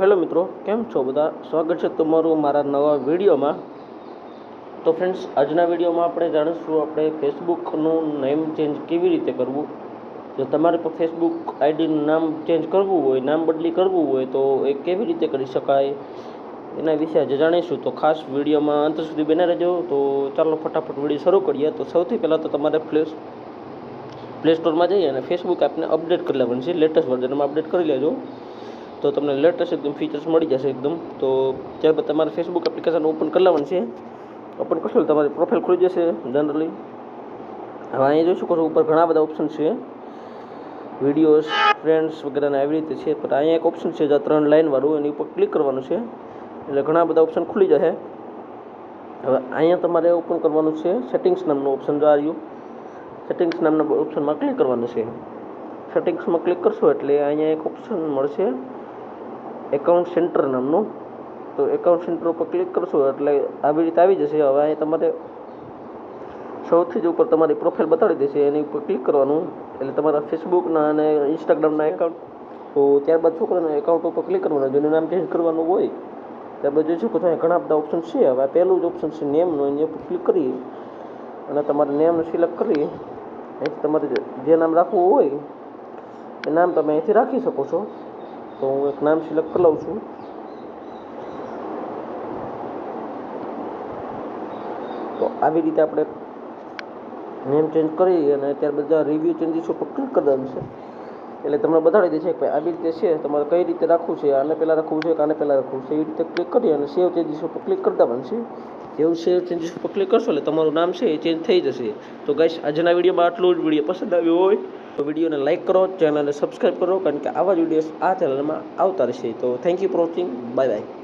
Hello મિત્રો, કેમ છો બધા? સ્વાગત છે તમારું મારા નવા વિડીયોમાં. તો ફ્રેન્ડ્સ આજના વિડીયોમાં આપણે જાણીશું આપણે ફેસબુકનું નેમ ચેન્જ કેવી રીતે કરવું? જો તમારે પણ ફેસબુક આઈડીનું નામ ચેન્જ કરવું હોય, નામ બદલી કરવું હોય, તો એ કેવી રીતે કરી શકાય? એના વિશે આજે જાણીશું. તો ખાસ વિડીયોમાં અંત સુધી બને રહેજો. તો ચાલો ફટાફટ વીડિયો શરૂ કરીએ. તો સૌથી પહેલાં તો તમારે પ્લેસ પ્લે સ્ટોરમાં જઈ અને ફેસબુક એપને અપડેટ કરી લેવાની છે. લેટેસ્ટ વર્ઝનમાં અપડેટ કરી લેજો. તો તમને લેટેસ્ટ એકદમ ફીચર્સ મળી જશે એકદમ. તો ત્યારબાદ તમારે ફેસબુક એપ્લિકેશન ઓપન કરી છે. ઓપન કરશો તમારી પ્રોફાઇલ ખુલી જશે જનરલી હવે અહીંયા જોઈ શકો છો ઉપર ઘણા બધા ઓપ્શન છે. વિડીયોઝ ફ્રેન્ડ્સ વગેરેના એવી રીતે છે. પણ અહીંયા એક ઓપ્શન છે જ્યાં ત્રણ લાઇનવાળું એની ઉપર ક્લિક કરવાનું છે. એટલે ઘણા બધા ઓપ્શન ખુલી જશે. હવે અહીંયા તમારે ઓપન કરવાનું છે. સેટિંગ્સ નામનું ઓપ્શન જો આવ્યું સેટિંગ્સ નામના ઓપ્શનમાં ક્લિક કરવાનું છે. સેટિંગ્સમાં ક્લિક કરશો એટલે અહીંયા એક ઓપ્શન મળશે. એકાઉન્ટ સેન્ટર નામનું. તો એકાઉન્ટ સેન્ટર ઉપર ક્લિક કરશો એટલે આવી રીતે આવી જશે. હવે અહીં તમારે સૌથી જ ઉપર તમારી પ્રોફાઇલ બતાડી દેશે. એની ઉપર ક્લિક કરવાનું. એટલે તમારા ફેસબુકના અને ઇન્સ્ટાગ્રામના એકાઉન્ટ તો ત્યારબાદ છોકરાના એકાઉન્ટ ઉપર ક્લિક કરવાનું. જેનું નામ ચેન્જ કરવાનું હોય ત્યારબાદ જોઈ શકો છો અહીં ઘણા બધા ઓપ્શન છે. હવે પહેલું જ ઓપ્શન છે નેમનું એની ઉપર ક્લિક કરી અને તમારે નેમ સિલેક્ટ કરી અહીંથી તમારે જે નામ રાખવું હોય એ નામ તમે અહીંથી રાખી શકો છો. તો હું એક નામ સિલેક્ટ કરી લઉં છું. તો આવી રીતે આપણે નેમ ચેન્જ કરી અને ત્યારબાદ રિવ્યૂ ચેન્જીસ ઉપર ક્લિક કરી દેવાનું છે. એટલે તમને બતાડી દેશે કે આવી રીતે છે, તમારે કઈ રીતે રાખવું છે, આને પહેલાં રાખવું છે કે આને પહેલાં રાખવું છે, એવી રીતે ક્લિક કરી અને સેવ ચેન્જીસ ઉપર ક્લિક કરી દેવાનું છે. જેવું સેવ ચેન્જીસ ઉપર ક્લિક કરશો એટલે તમારું નામ છે એ ચેન્જ થઈ જશે. તો ગાઈસ આજના વિડીયોમાં આટલું જ. વીડિયો પસંદ આવ્યો હોય તો વિડીયોને લાઇક કરો, ચેનલને સબસ્ક્રાઈબ કરો, કારણ કે આવા જ વિડીયોઝ આ ચેનલમાં આવતા રહેશે. તો thank you for watching bye bye